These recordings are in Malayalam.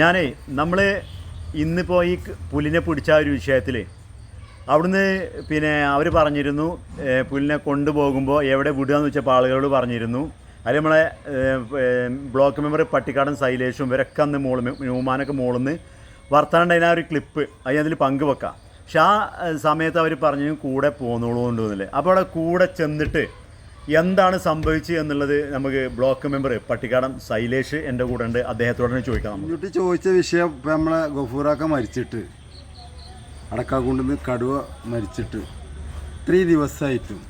ഞാനേ നമ്മൾ ഇന്നിപ്പോൾ ഈ പുലിനെ പിടിച്ച ഒരു വിഷയത്തിൽ അവിടുന്ന് പിന്നെ അവർ പറഞ്ഞിരുന്നു പുലിനെ കൊണ്ടുപോകുമ്പോൾ എവിടെ വിടുക എന്ന് വെച്ചപ്പോൾ ആളുകളോട് പറഞ്ഞിരുന്നു. അതിൽ നമ്മളെ ബ്ലോക്ക് മെമ്പർ പട്ടിക്കാടൻ സൈലേഷും ഇവരൊക്കെ അന്ന് മോൾ ന്യൂമാനൊക്കെ മോളിന്ന് വർത്താനുണ്ടായിരുന്ന ഒരു ക്ലിപ്പ് അത് അതിൽ പങ്കുവെക്കാം. പക്ഷെ ആ സമയത്ത് അവർ പറഞ്ഞു കൂടെ പോന്നോളൂ കൊണ്ടുവന്നില്ലേ അപ്പോൾ അവിടെ കൂടെ ചെന്നിട്ട് എന്താണ് സംഭവിച്ചത് എന്നുള്ളത് നമുക്ക് ബ്ലോക്ക് മെമ്പർ പട്ടിക്കാടൻ സൈലേഷ് എന്റെ കൂടെ ഉണ്ട്. അദ്ദേഹത്തോടെ ചോദിക്കാം എന്നിട്ട് ചോദിച്ച വിഷയം ഇപ്പം നമ്മളെ ഗഫൂറാക്ക മരിച്ചിട്ട് അടക്കാക്കുണ്ടെന്ന് കടുവ മരിച്ചിട്ട് ഇത്രയും ദിവസമായിട്ടും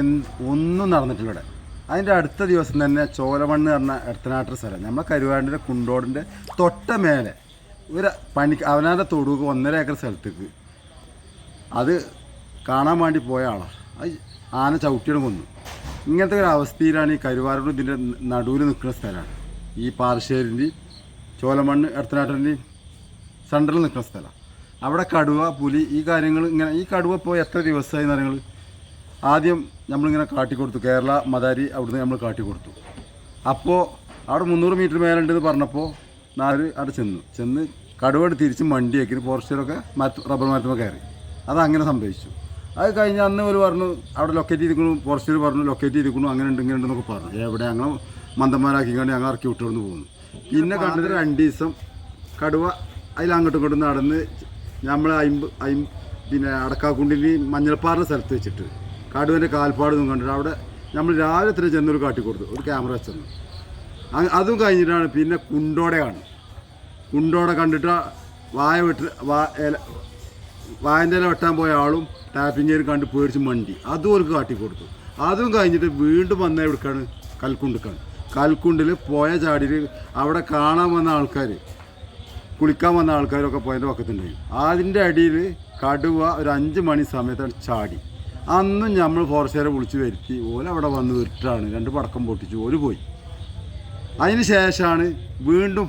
എന്ത് ഒന്നും നടന്നിട്ടില്ല ഇവിടെ. അതിന്റെ അടുത്ത ദിവസം തന്നെ ചോലമണ്ണ് പറഞ്ഞ എടത്തനാട്ടർ സ്ഥലം. നമ്മളെ കരുവാടിന്റെ കുണ്ടോടിന്റെ തൊട്ട മേലെ ഒരു പണി അവനാന്റെ തൊടുക്ക് ഒന്നര ഏക്കർ സ്ഥലത്തേക്ക്. അത് കാണാൻ വേണ്ടി പോയ ആളാണ് ആന ചവിട്ടിയുടെ കൊന്നു. ഇങ്ങനത്തെ ഒരു അവസ്ഥയിലാണ് ഈ കരുവാരോട് ഇതിന്റെ നടുവിൽ നിൽക്കുന്ന സ്ഥലമാണ്. ഈ പാറശ്ശേരിന്റെയും ചോലമണ്ണ് എടത്തനാട്ടിന്റെയും സെന്ററിൽ നിൽക്കുന്ന സ്ഥലം. അവിടെ കടുവ പുലി ഈ കാര്യങ്ങൾ ഇങ്ങനെ ഈ കടുവ ഇപ്പോൾ എത്ര ദിവസമായി നിങ്ങൾ ആദ്യം നമ്മളിങ്ങനെ കാട്ടിക്കൊടുത്തു. കേരള മദാരി അവിടുന്ന് നമ്മൾ കാട്ടിക്കൊടുത്തു. അപ്പോൾ അവിടെ മുന്നൂറ് മീറ്റർ മേലുണ്ടെന്ന് പറഞ്ഞപ്പോൾ നാല് അവിടെ ചെന്നു. ചെന്ന് കടുവ തിരിച്ച് മണ്ടിയാക്കി ഫോറസ്റ്റിലൊക്കെ മരത്ത് റബ്ബർ മരത്തുമ്പോൾ കയറി. അതങ്ങനെ സംഭവിച്ചു. അത് കഴിഞ്ഞ അന്ന് ഒരു പറഞ്ഞു അവിടെ ലൊക്കേറ്റ് ചെയ്തിരിക്കണു ഫോറസ്റ്റിൽ പറഞ്ഞു ലൊക്കേറ്റ് ചെയ്തിരിക്കണു അങ്ങനെ ഉണ്ട് ഇങ്ങനെ ഉണ്ടെന്നൊക്കെ പറഞ്ഞു. എവിടെ ഞങ്ങൾ മന്ദന്മാരാക്കി കണ്ടി ഞങ്ങൾ ഇറക്കി വിട്ടുകൊണ്ട് പോകുന്നു പിന്നെ കണ്ടത് രണ്ട് ദിവസം കടുവ അതിൽ അങ്ങോട്ടും ഇങ്ങോട്ടും നടന്ന് നമ്മൾ അയിമ്പ് അയിമ്പ് പിന്നെ അടക്കാക്കുണ്ടിൽ മഞ്ഞൾപ്പാറിന്റെ സ്ഥലത്ത് വെച്ചിട്ട് കടുവന്റെ കാൽപ്പാടൊന്നും കണ്ടിട്ട് അവിടെ നമ്മൾ രാവിലെ തന്നെ ചെന്നൊരു കാട്ടി കൊടുത്തു ഒരു ക്യാമറ വെച്ചെന്ന്. അ- അതും കഴിഞ്ഞിട്ടാണ് പിന്നെ കുണ്ടോടെ കാണും കുണ്ടോടെ കണ്ടിട്ട് വായ വെട്ട് വാ ഇല വായന്റെ ഇല വെട്ടാൻ പോയ ആളും ടാപ്പിങ്ങേരും കണ്ട് പേടിച്ച് മണ്ടി. അതും അവർക്ക് കാട്ടി കൊടുത്തു. അതും കഴിഞ്ഞിട്ട് വീണ്ടും വന്ന എവിടേക്കാണ്? കൽക്കുണ്ടിക്കാണ്. കൽക്കുണ്ടിൽ പോയ ചാടിയിൽ അവിടെ കാണാൻ വന്ന ആൾക്കാർ കുളിക്കാൻ വന്ന ആൾക്കാരൊക്കെ പോയതിന്റെ പക്കത്തുണ്ടായി. അതിന്റെ അടിയിൽ കടുവ ഒരു അഞ്ച് മണി സമയത്താണ് ചാടി. അന്നും നമ്മൾ ഫോറസ്റ്റുകാരെ വിളിച്ച് വരുത്തി ഓല അവിടെ വന്ന് വിട്ടാണ് രണ്ട് പടക്കം പൊട്ടിച്ചു ഓൽ പോയി. അതിന് ശേഷമാണ് വീണ്ടും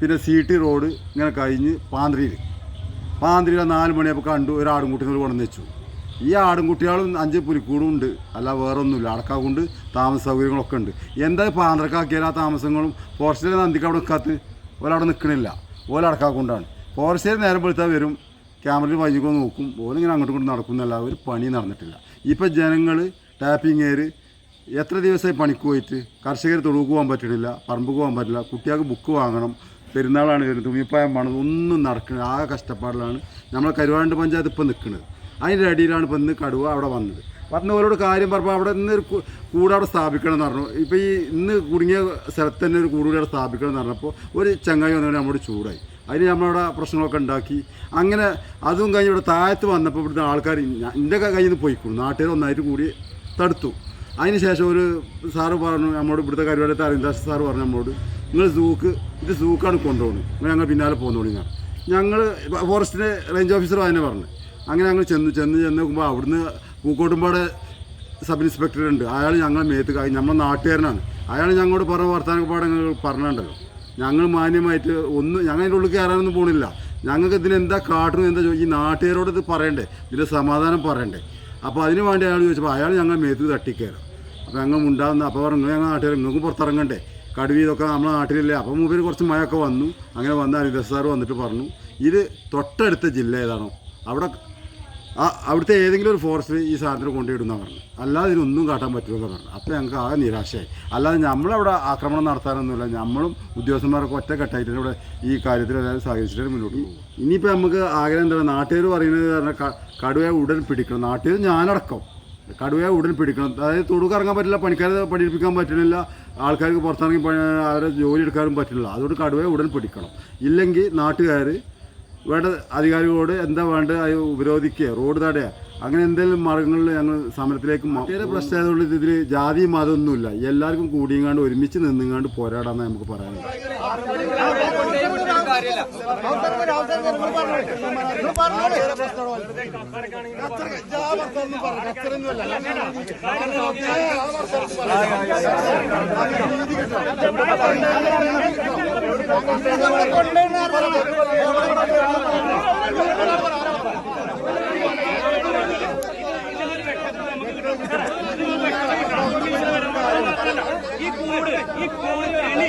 പിന്നെ സി ടി റോഡ് ഇങ്ങനെ കഴിഞ്ഞ് പാന്ത്രിയിൽ പാന്ത്രിയിൽ നാല് മണിയപ്പോൾ കണ്ടു ഒരു ആടുംകുട്ടികൾ കൊണ്ടുവന്ന് വെച്ചു. ഈ ആടുംകുട്ടികളും അഞ്ച് പുലിക്കൂടും ഉണ്ട്. അല്ല വേറൊന്നുമില്ല. അടക്കാക്കൊണ്ട് താമസ സൗകര്യങ്ങളൊക്കെ ഉണ്ട്. എന്താ പാന്ത്രക്കാക്കിയാൽ ആ താമസങ്ങളും? ഫോറസ്റ്റിലെ നന്ദിക്ക് അവിടെ നിൽക്കാത്ത ഓലവിടെ നിൽക്കണില്ല ഓല അടക്കാക്കൊണ്ടാണ്. ഫോറസ്റ്റിൽ നേരം വെളുത്താൽ വരും. ക്യാമറയിൽ വൈകിക്കോ നോക്കും. ഓലിങ്ങനെ അങ്ങോട്ടും ഇങ്ങോട്ടും നടക്കുന്നല്ല ഒരു പണി നടന്നിട്ടില്ല. ഇപ്പം ജനങ്ങൾ ടാപ്പിങ്ങേര് എത്ര ദിവസമായി പണിക്ക് പോയിട്ട്? കർഷകർ തൊടുക്ക് പോകാൻ പറ്റണില്ല. പറമ്പ് പോകാൻ പറ്റില്ല. കുട്ടികൾക്ക് ബുക്ക് വാങ്ങണം. പെരുന്നാളാണ് വരുന്നത് തുണിപ്പായം വേണം ഒന്നും നടക്കുന്നത് ആ കഷ്ടപ്പാടിലാണ്. നമ്മളെ കരുവാണ്ട് പഞ്ചായത്ത് ഇപ്പം നിൽക്കുന്നത് അതിന്റെ അടിയിലാണ് ഇപ്പം ഇന്ന് കടുവ അവിടെ വന്നത്. പറഞ്ഞ ഓരോട് കാര്യം പറഞ്ഞപ്പോൾ അവിടെ ഇന്ന് ഒരു കൂട് അവിടെ സ്ഥാപിക്കണം എന്ന് പറഞ്ഞു. ഇപ്പോൾ ഈ ഇന്ന് കുടുങ്ങിയ സ്ഥലത്ത് തന്നെ ഒരു കൂട് അവിടെ സ്ഥാപിക്കണം എന്ന് പറഞ്ഞപ്പോൾ ഒരു ചങ്ങായി വന്നവരെ നമ്മുടെ ചൂടായി. അതിന് നമ്മളവിടെ പ്രശ്നങ്ങളൊക്കെ ഉണ്ടാക്കി. അങ്ങനെ അതും കഴിഞ്ഞ് ഇവിടെ താഴത്ത് വന്നപ്പോൾ ഇവിടുത്തെ ആൾക്കാർ എന്റെ കയ്യിൽ നിന്ന് പോയിക്കൊള്ളു. നാട്ടുകാർ ഒന്നായിട്ട് കൂടി തടുത്തു. അതിന് ശേഷം ഒരു സാറ് പറഞ്ഞു നമ്മോട് ഇവിടുത്തെ കരുവാലത്തെ അരവിന്ദാസ് സാറ് പറഞ്ഞു നമ്മളോട് നിങ്ങൾ സൂക്ക് ഇത് സൂക്കാണ് കൊണ്ടുപോകുന്നത് നിങ്ങൾ ഞങ്ങൾ പിന്നാലെ പോകുന്നോളി ഞാൻ ഞങ്ങൾ ഫോറസ്റ്റിലെ റേഞ്ച് ഓഫീസർ അതിനെ പറഞ്ഞു. അങ്ങനെ ഞങ്ങൾ ചെന്ന് ചെന്ന് ചെന്ന് നോക്കുമ്പോൾ അവിടുന്ന് പൂക്കോട്ടുംപാട് സബ് ഇൻസ്പെക്ടർ ഉണ്ട്. അയാൾ ഞങ്ങളെ മേത്ത് കായി നമ്മളെ നാട്ടുകാരനാണ്. അയാൾ ഞങ്ങളോട് പറഞ്ഞ വർത്തമാനൊക്കെ പാടെ ഞങ്ങൾ പറഞ്ഞിട്ടുണ്ടല്ലോ. ഞങ്ങൾ മാന്യമായിട്ട് ഒന്നും ഞങ്ങൾ അതിന്റെ ഉള്ളിൽ കയറാനൊന്നും പോണില്ല. ഞങ്ങൾക്ക് ഇതിന് എന്താ കാട്ടണം എന്താ ഈ നാട്ടുകാരോട് ഇത് പറയണ്ടേ? ഇതിന്റെ സമാധാനം പറയണ്ടേ? അപ്പോൾ അതിന് വേണ്ടി അയാൾ ചോദിച്ചപ്പോൾ അയാൾ ഞങ്ങൾ മേത്ത് തട്ടിക്കയറാം. അപ്പോൾ ഞങ്ങൾ ഉണ്ടാകുന്ന അപ്പോൾ പറഞ്ഞു ഞങ്ങൾ നാട്ടുകാർ നിങ്ങൾക്ക് പുറത്തിറങ്ങണ്ടേ? കടുവ ഇതൊക്കെ നമ്മളെ നാട്ടിലില്ലേ? അപ്പം മൂപ്പര് കുറച്ച് മഴയൊക്കെ വന്നു. അങ്ങനെ വന്ന അനിത സാർ വന്നിട്ട് പറഞ്ഞു ഇത് തൊട്ടടുത്ത ജില്ല ഏതാണോ? അവിടെ ആ അവിടുത്തെ ഏതെങ്കിലും ഒരു ഫോറസ്റ്റിൽ ഈ സാധനത്തിന് കൊണ്ടുപോയിടുന്ന പറഞ്ഞു അല്ലാതെ ഇതിനൊന്നും കാട്ടാൻ പറ്റുമെന്ന് പറഞ്ഞു അപ്പോൾ ഞങ്ങൾക്ക് ആകെ നിരാശയായി. അല്ലാതെ നമ്മളവിടെ ആക്രമണം നടത്താനൊന്നുമില്ല. നമ്മളും ഉദ്യോഗസ്ഥന്മാരൊക്കെ ഒറ്റക്കെട്ടായിട്ട് ഇവിടെ ഈ കാര്യത്തിൽ എല്ലാവരും സഹകരിച്ചിട്ട് മുന്നോട്ട് പോകും ഇനിയിപ്പോൾ നമുക്ക് ആഗ്രഹം എന്താണ് നാട്ടുകാർ പറയുന്നത് പറഞ്ഞാൽ കടുവയെ ഉടൻ പിടിക്കണം. നാട്ടുകാർ ഞാനടക്കം. കടുവയെ ഉടൻ പിടിക്കണം. അതായത് തൊടുക്ക് ഇറങ്ങാൻ പറ്റില്ല പണിക്കാരെ പഠിപ്പിക്കാൻ പറ്റുന്നില്ല ആൾക്കാർക്ക് പുറത്തിറങ്ങി അവരെ ജോലി എടുക്കാനും പറ്റില്ല അതുകൊണ്ട് കടുവയെ ഉടൻ പിടിക്കണം. ഇല്ലെങ്കിൽ നാട്ടുകാർ വേണ്ട അധികാരികളോട് എന്താ വേണ്ടത്? ഉപരോധിക്കുക. റോഡ് തടയുക. അങ്ങനെ എന്തെങ്കിലും മാർഗങ്ങളിൽ ഞങ്ങൾ സമരത്തിലേക്ക് മറ്റേ പ്രശ്നമായതുകൊണ്ട് ഇതിൽ ജാതി മതമൊന്നുമില്ല എല്ലാവർക്കും കൂടിയങ്ങാണ്ട് ഒരുമിച്ച് നിന്നുങ്ങാണ്ട് പോരാടാന്ന് നമുക്ക് പറയാനുള്ളത് ഈ കൂട് ഈ കൂടിന് വേണ്ടി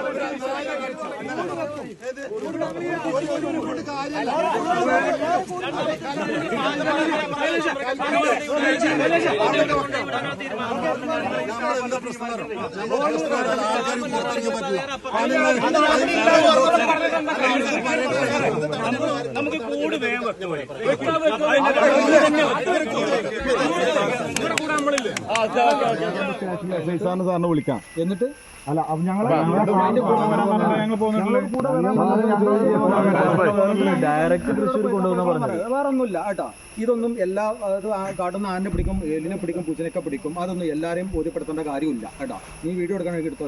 നമുക്ക് കൂട് വേഗം സാറിന് സാറിനെ വിളിക്കാം. എന്നിട്ട്? അല്ല അപ്പൊ ഞങ്ങൾ ഡയറക്റ്റ് തൃശ്ശൂർ കൊണ്ടുവന്ന പറഞ്ഞത്. വേറെ ഒന്നുമില്ല കേട്ടോ. ഇതൊന്നും എല്ലാ കാട്ടുന്ന ആനെ പിടിക്കും എലിനെ പിടിക്കും പൂച്ചനൊക്കെ പിടിക്കും അതൊന്നും എല്ലാരെയും ബോധ്യപ്പെടുത്തേണ്ട കാര്യമില്ല കേട്ടോ. നീ വീഡിയോ എടുക്കാൻ എടുത്തോ.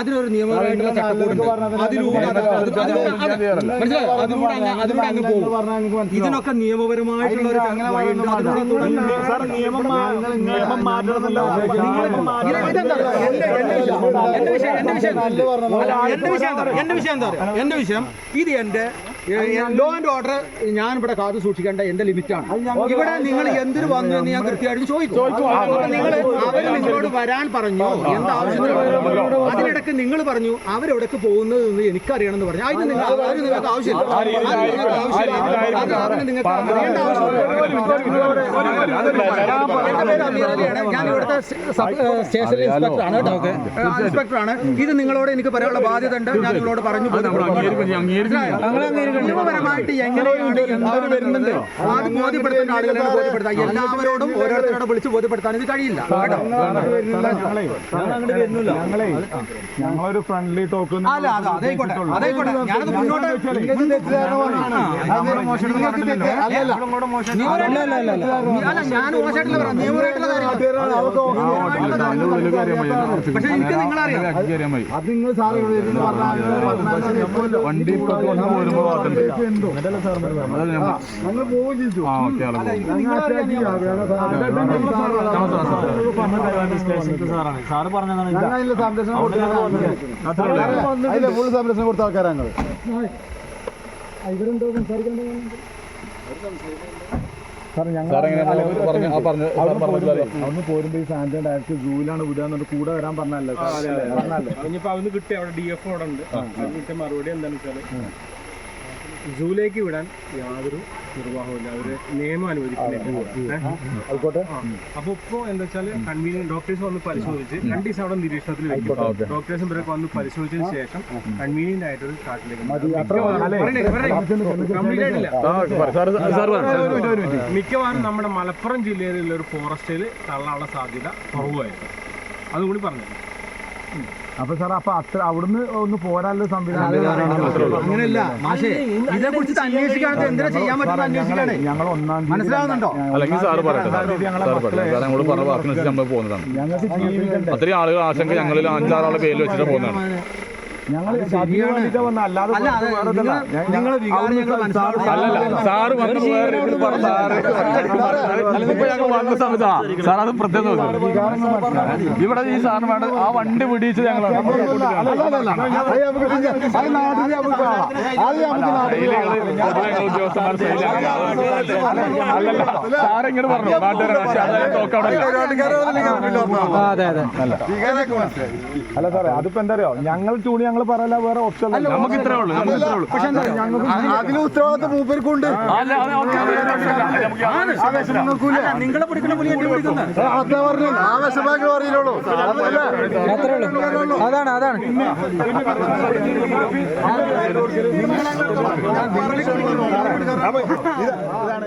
അതിനൊരു നിയമപരമായിട്ടുള്ള ചട്ടക്കൂടുണ്ട് അതിലൂടെ? അതിലൂടെ അതിലൂടെ അങ്ങ് പോകും ഇതിനൊക്കെ നിയമപരമായിട്ടുള്ള ഒരു നിയമം മാറ്റണമെന്നല്ല? എന്റെ- വിഷയം- എന്റെ വിഷയം. എന്റെ വിഷയം അല്ല, എന്റെ വിഷയം എന്താ? അറിയോ? എന്റെ വിഷയം ഇത് എന്റെ ലോ ആൻഡ് ഓർഡർ ഞാൻ ഇവിടെ കാത്തു സൂക്ഷിക്കേണ്ട എന്റെ ലിമിറ്റാണ് ഇവിടെ നിങ്ങൾ എന്തിനു വന്നു എന്ന് ഞാൻ കൃത്യമായിട്ട് ചോദിക്കും അപ്പൊ നിങ്ങൾ അവർ നിങ്ങളോട് വരാൻ പറഞ്ഞു എന്താ ആവശ്യത്തിന് അതിനിടയ്ക്ക് നിങ്ങൾ പറഞ്ഞു അവരെവിടേക്ക് പോകുന്നത് എന്ന് എനിക്കറിയണം എന്ന് പറഞ്ഞു അതിന് നിങ്ങൾ അതിന് നിങ്ങൾക്ക് ആവശ്യമില്ല അതിന് നിങ്ങൾക്ക് അറിയേണ്ട ആവശ്യമില്ല. ഞാൻ ഇവിടുത്തെ സ്റ്റേഷൻ സ്റ്റേഷൻ ഇൻസ്പെക്ടറാണ് കേട്ടോ ഇൻസ്പെക്ടറാണ് ഇത് നിങ്ങളോട് എനിക്ക് പറയാനുള്ള ബാധ്യത ഉണ്ട് ഞാൻ നിങ്ങളോട് പറഞ്ഞു നിയമപരമായിട്ട് എങ്ങനെയുണ്ട് എന്താണ് വരുന്നുണ്ട് അത് ബോധ്യപ്പെടുത്തേണ്ട ആളുകളെ ബോധ്യപ്പെടുത്താം എല്ലാവരോടും ഓരോരുത്തരോട് വിളിച്ച് ബോധ്യപ്പെടുത്താൻ ഇത് കഴിയില്ല കേട്ടോ ഞങ്ങളെ ഞങ്ങളൊരു ഫ്രണ്ട്ലി ടോക്ക് അല്ല അതെ ഞാനത് മുന്നോട്ട് അല്ല ഞാൻ മോശമായിട്ടില്ല പറയാം നിയമപരമായിട്ടുള്ള കാര്യങ്ങൾ പക്ഷെ എനിക്ക് നിങ്ങളറിയാം അത് നിങ്ങൾ സാറ് വണ്ടി ഞങ്ങൾ പോവുകയും ചെയ്തു. സാറ് പറഞ്ഞതാണ് സംരക്ഷണം അതിലെ ഫുൾ സംരക്ഷണം കൊടുത്ത ആൾക്കാരാണ് ഇവരെന്തോ സംസാരിക്കണ്ടോ സാർ ഞങ്ങൾ അവിടുന്ന് പോരുമ്പോ ഈ സാന്റോ ഡയറക്റ്റ് സൂലാണ് വിടുക കൂടെ വരാൻ പറഞ്ഞല്ലേ പറഞ്ഞല്ലേ ഇനിയിപ്പോ അവന് കിട്ടി അവിടെ ഡി എഫ് അവിടെ ഉണ്ട്. മറുപടി എന്താണെന്ന് വെച്ചാൽ സൂലേക്ക് വിടാൻ യാതൊരു നിർവാഹമില്ല അവർ നിയമം അനുവദിക്കുന്നില്ല? ആയിക്കോട്ടെ അപ്പൊ ഇപ്പൊ എന്താ വെച്ചാൽ കൺവീനിയൻ ഡോക്ടേഴ്സ് വന്ന് പരിശോധിച്ച് രണ്ട് ദിവസം അവിടെ നിരീക്ഷണത്തിൽ വെക്കും ഡോക്ടേഴ്സും ഇവരൊക്കെ വന്ന് പരിശോധിച്ചതിന് ശേഷം കൺവീനിയന്റ് ആയിട്ടൊരു കാട്ടിലേക്ക് മിക്കവാറും നമ്മുടെ മലപ്പുറം ജില്ലയിലുള്ള ഒരു ഫോറസ്റ്റിൽ തള്ളാനുള്ള സാധ്യത കുറവായിരുന്നു അതുകൂടി പറഞ്ഞു അപ്പൊ സാർ അപ്പൊ അത്ര അവിടുന്ന് ഒന്ന് പോരാനുള്ള സംവിധാനം അങ്ങനെയല്ല മാഷേ ഇതിനെ കുറിച്ച് എന്തിനാ ചെയ്യാൻ പറ്റുന്ന അന്വേഷിക്കാണേ? ഞങ്ങൾ ഒന്നാം തീയതി മനസ്സിലാവുന്നുണ്ടോ? അല്ലെങ്കിൽ സാർ ഞങ്ങൾക്ക് അത്രയും ആളുകൾ ആശങ്ക ഞങ്ങളിൽ അഞ്ചാറാളെ പേരിൽ വെച്ചിട്ട് പോകുന്നതാണ്. സാറ് വന്ന് പറഞ്ഞ വന്ന സമയത്താ സാർ അത് പ്രത്യേകം നോക്കണം. ഇവിടെ ഈ സാറിന് വേണ്ട ആ വണ്ടി പിടിച്ച് ഞങ്ങളാണ്. ഉദ്യോഗസ്ഥന്മാർ അല്ലല്ല പറഞ്ഞു പക്ഷേ അതായത് തോക്കവിടെ അല്ല സാറേ അതിപ്പോ എന്താ അറിയോ ഞങ്ങൾ ചൂണി ഞങ്ങൾ പറയല വേറെ ഓപ്ഷൻ നമുക്ക് ഇത്രേ ഉള്ളൂ നമുക്ക് ഇത്രേ ഉള്ളൂ. പക്ഷെ എന്താ അതിന് ഉത്തരവാദിത്വം മൂപ്പർക്കുണ്ട്. നിങ്ങളെ പിടിക്കുന്ന പുലി എന്നെ പിടിക്കുന്നത് ആവേശമാക്കി ഉള്ളൂ. അതാണ് അതാണ്. അപ്പൊ ഇത് ഇതാണ്